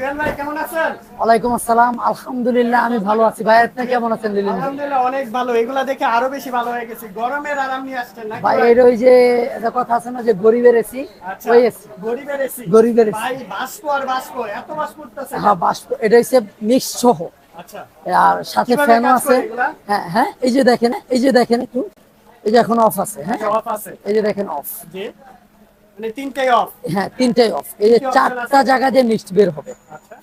ওয়ালাইকুম আসসালাম। আলহামদুলিল্লাহ আমি ভালো আছি। ভাই আপনি কেমন আছেন? লিলিন ভাই? আলহামদুলিল্লাহ অনেক ভালো। এগুলা দেখে আরও বেশি ভালো হয়ে গেছি। গরমের আরাম নিয়ে আসছেন নাকি ভাই ভাই? এর ওই যে একটা কথা আছে না যে গরিবের এসি? ওই এসি। গরিবের এসি। গরিবের এসি। ভাই বাষ্প আর বাষ্প এত বাষ্প উঠতেছে হ্যাঁ বাষ্প এটা হচ্ছে মিক্স সহ। আচ্ছা। আর সাথে ফ্যানও আছে। হ্যাঁ হ্যাঁ এই যে দেখেন এই যে দেখেন একটু। এই যে এখন অফ আছে হ্যাঁ? অফ আছে। এই যে দেখেন অফ জি। মানে তিনটাই অফ হ্যাঁ তিনটাই অফ এই যে চারটা জায়গা দিয়ে মিক্সড বের হবে। আচ্ছা।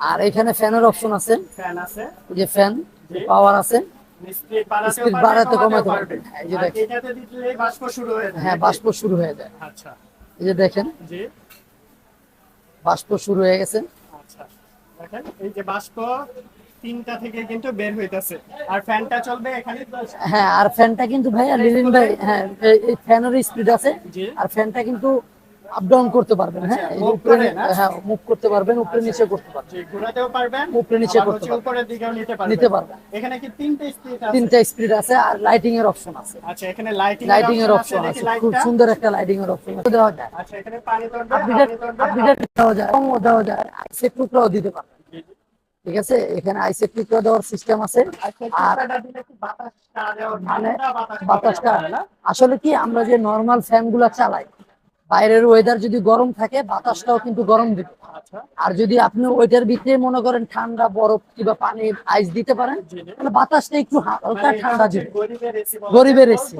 আর এখানে ফ্যানের অপশন আছে। ফ্যান আছে। এই যে ফ্যান পাওয়ার আছে। স্পিড বাড়াতে কমাতে পারবে। হ্যাঁ, এই যে দেখেন। এটাতে দিলে বাষ্প শুরু হয়ে যায়। হ্যাঁ বাষ্প শুরু হয়ে যায়। আচ্ছা। এই যে দেখেন। জি। বাষ্প শুরু হয়ে গেছে। আচ্ছা। দেখেন এই যে বাষ্প তিনটা থেকে কিন্তু বের হইতাছে। আর ফ্যানটা চলবে এখানে? হ্যাঁ আর ফ্যানটা কিন্তু ভাই আর লিলিন ভাই হ্যাঁ এই- ফ্যানের স্পিড আছে। আর ফ্যানটা কিন্তু আপ ডাউন করতে পারবেন হ্যাঁ? উপরে হ্যাঁ মুভ করতে পারবেন উপরে নিচে করতে পারবেন। ঘোরাতেও পারবেন উপরে নিচে করতে পারবেন। উপরের দিকেও নিতে পারবেন। নিতে পারবেন। এখানে কি তিনটা স্পিড আছে? তিনটা স্পিড আছে আর লাইটিং এর অপশন আছে। আচ্ছা এখানে লাইটিং লাইটিং এর অপশন আছে খুব সুন্দর একটা লাইটিং এর অপশন দেওয়া যায় আচ্ছা এখানে পানি আপডেট আপডেট দেওয়া যায় দেওয়া যায় টুকরাও দিতে পারবেন। ঠিক আছে? এখানে আইসেট টুকরা দেওয়ার সিস্টেম আছে। আর মানে বাতাসটা আসলে কি আমরা যে নর্মাল ফ্যানগুলা চালাই বাইরের ওয়েদার যদি গরম থাকে বাতাসটাও কিন্তু গরম দিবে। আচ্ছা। আর যদি আপনি ওইটার ভিতরে মনে করেন ঠান্ডা বরফ কিংবা পানি আইস দিতে পারেন। তাহলে বাতাসটা একটু হালকা মানে ঠান্ডা দিবে। গরিবের এসি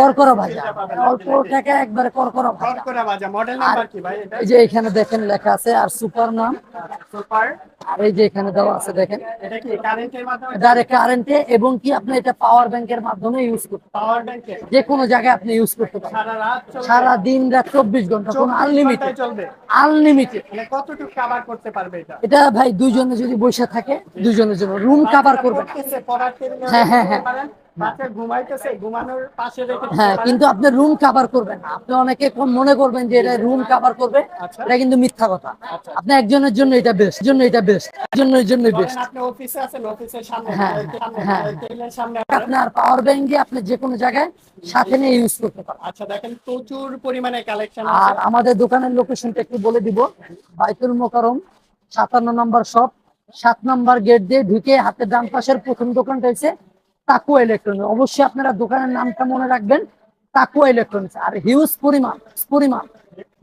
করকরা ভাজা। অল্প টাকা একবারে করকরা ভাজা। করকরা ভাজা মডেল নাম্বার কি ভাই এই যে এখানে দেখেন লেখা আছে আর সুপার নাম। সুপার আর এই যে এখানে দেওয়া আছে দেখেন এটা কি কারেন্টের মাধ্যমে? ডাইরেক্ট কারেন্টে এবং কি আপনি এটা পাওয়ার ব্যাংকের মাধ্যমে ইউজ করতে পারেন। পাওয়ার ব্যাংকে যে কোনো জায়গায় আপনি ইউজ করতে পারেন। সারা রাত দিন রাত চব্বিশ ঘণ্টা কোনো আনলিমিটেড আনলিমিটেড মানে কতটুকু কভার করতে পারবে এটা? এটা ভাই দুইজনে যদি বসে থাকে দুইজনের জন্য রুম কাভার করবে পড়ার টেবিলে হ্যাঁ, হ্যাঁ, হ্যাঁ। হ্যাঁ কিন্তু আপনি রুম কাভার করবেন আপনি অনেকে মনে করবেন যে এটা রুম কাভার করবে আচ্ছা। এটা কিন্তু মিথ্যা কথা। আপনি একজনের জন্য এটা বেস্ট জন্য এটা বেস্ট একজনের জন্য বেস্ট হ্যাঁ, হ্যাঁ। আপনার পাওয়ার ব্যাংক দিয়ে আপনি যে কোনো জায়গায় সাথে নিয়ে ইউজ করতে পারেন। আচ্ছা দেখেন প্রচুর পরিমাণে কালেকশন আর আমাদের দোকানের লোকেশনটা একটু বলে দিব। বাইতুল মোকারম সাতান্ন নম্বর শপ সাত নম্বর গেট দিয়ে ঢুকে হাতের ডান পাশের প্রথম দোকানটা হচ্ছে তাকুয়া ইলেকট্রনিক্স। অবশ্যই আপনারা দোকানের নামটা মনে রাখবেন তাকুয়া ইলেকট্রনিক্স। আর হিউজ পরিমাণ পরিমাণ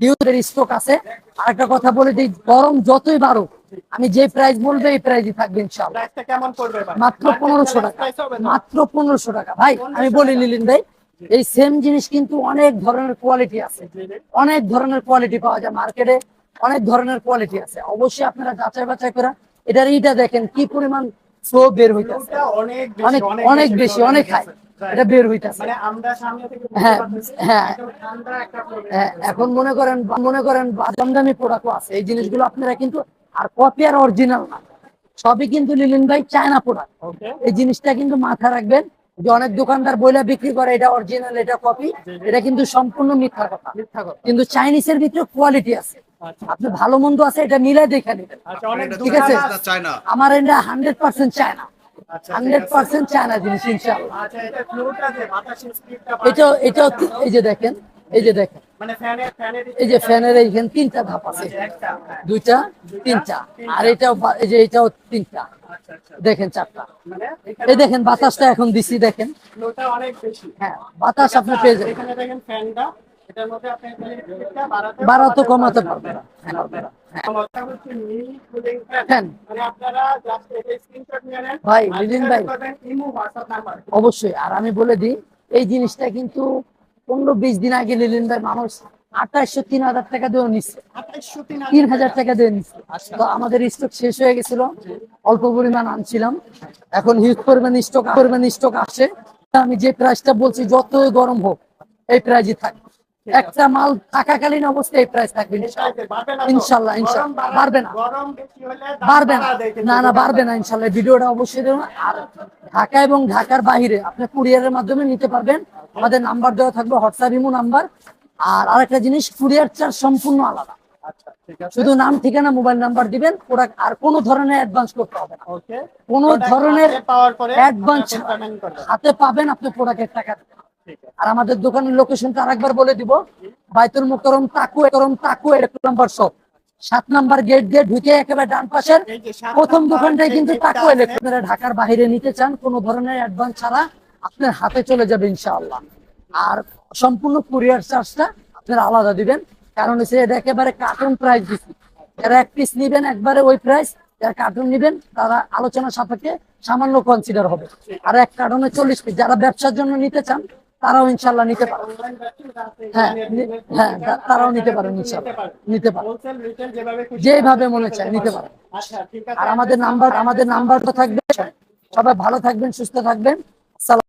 হিউজের স্টক আছে। আরেকটা কথা বলে দিই গরম যতই বাড়ুক আমি যে প্রাইস বলব এই প্রাইসই থাকবে ইনশাআল্লাহ। প্রাইসটা কেমন পড়বে মাত্র পনেরোশো টাকা। মাত্র পনেরোশো টাকা। ভাই আমি বলি লিলিন ভাই এই সেম জিনিস কিন্তু অনেক ধরনের কোয়ালিটি আছে। অনেক ধরনের কোয়ালিটি পাওয়া যায় মার্কেটে অনেক ধরনের কোয়ালিটি আছে। অবশ্যই আপনারা যাচাই বাছাই করে এটার ইটা দেখেন কি পরিমাণ ফ্লো বের হইতাছে। অনেক অনেক বেশি অনেক হাই এটা বের হইতেছে। মানে হ্যাঁ, হ্যাঁ। হ্যাঁ, এখন মনে করেন মনে করেন বাদাম দামি প্রোডাক্টও আছে। এই জিনিসগুলো আপনারা কিন্তু আর কপি আর অরিজিনাল না। সবই কিন্তু লিলিন ভাই চায়না প্রোডাক্ট এই জিনিসটা কিন্তু মাথা রাখবেন যে অনেক দোকানদার বইলা বিক্রি করে এটা অরিজিনাল এটা কপি এটা কিন্তু সম্পূর্ণ মিথ্যা কথা। মিথ্যা কথা। কিন্তু চাইনিজের ভিতরে কোয়ালিটি আছে। আপনার আপনি ভালো মন্দ আছে এটা মিলাই দেখে নেবেন। আচ্ছা, ঠিক আছে? আমার এটা হান্ড্রেড পার্সেন্ট চায়না আচ্ছা, হান্ড্রেড পার্সেন্ট চায়না জিনিস ইনশাল্লাহ আচ্ছা, এটা এটাও এই যে দেখেন এই যে দেখেন। এই যে ফ্যানের এইখানে তিনটা ধাপ আছে। হ্যাঁ। দুইটা তিনটা। আর এটাও এই যে এটাও তিনটা। আচ্ছা আচ্ছা। দেখেন চারটা। মানে এই দেখেন বাতাসটা এখন দিছি দেখেন। হ্যাঁ বাতাস আপনি পেয়ে যাবেন। বাড়াতে কমাতে পারবেন। হ্যাঁ, হচ্ছে মিনি। মানে ভাই, ভাই। অবশ্যই। আর আমি বলে দিই এই জিনিসটা কিন্তু পনেরো বিশ দিন আগে লিলিন ভাই মানুষ আঠাশশো তিন হাজার টাকা দিয়ে নিচ্ছে 2800 তিন হাজার টাকা দিয়ে নিচ্ছে। তো আমাদের স্টক শেষ হয়ে গেছিল। অল্প পরিমাণ আনছিলাম। এখন হিউজ পরিমাণ স্টক পরিমাণ স্টক আসে আমি যে প্রাইসটা বলছি যতই গরম হোক এই প্রাইসই থাকবে একটা মাল থাকাকালীন অবস্থায় এই প্রাইস থাকবে? ইনশাল্লাহ ইনশাল্লাহ। বাড়া- বাড়বে না। বাড়বে না। না না বাড়বে না ইনশাল্লাহ। ভিডিওটা অবশ্যই দেবেন আর ঢাকা এবং ঢাকার বাইরে আপনি কুরিয়ারের মাধ্যমে নিতে পারবেন। আমাদের নাম্বার দেওয়া থাকবে হোয়াটসঅ্যাপ ইমো নাম্বার। আর আরেকটা জিনিস কুরিয়ার চার্জ সম্পূর্ণ আলাদা। আচ্ছা শুধু নাম ঠিকানা মোবাইল নাম্বার দিবেন প্রোডাক্ট আর কোনো ধরনের অ্যাডভান্স করতে হবে না। কোনো ধরনের অ্যাডভান্স হাতে পাবেন আপনি প্রোডাক্টের টাকা। আর আমাদের দোকানের লোকেশনটা আরেকবার বলে দিব। বাইতুল মুকরম তাকু একরম তাকু এক নম্বর শপ সাত নাম্বার গেট দিয়ে ঢুকে একেবারে ডান পাশের প্রথম দোকানটাই কিন্তু টাকো আপনারা ঢাকার বাইরে নিতে চান কোনো ধরনের অ্যাডভান্স ছাড়া আপনার হাতে চলে যাবে ইনশাআল্লাহ। আর সম্পূর্ণ কুরিয়ার চার্জটা আপনারা আলাদা দিবেন কারণ হচ্ছে এটা একেবারে কার্টুন প্রাইস দিচ্ছি যারা এক পিস নিবেন একবারে ওই প্রাইস যারা কার্টুন নিবেন তারা আলোচনা সাপেক্ষে সামান্য কনসিডার হবে। আর এক কার্টুনে চল্লিশ পিস যারা ব্যবসার জন্য নিতে চান তারাও ইনশাল্লাহ নিতে আছে, হ্যাঁ হ্যাঁ তারাও নিতে নিতে ইনশাল্লাহ। নিতে পারবে। যেভাবে মনে চায় নিতে পারবে। আর আমাদের নাম্বার আমাদের নাম্বার তো থাকবে। সবাই ভালো থাকবেন সুস্থ থাকবেন।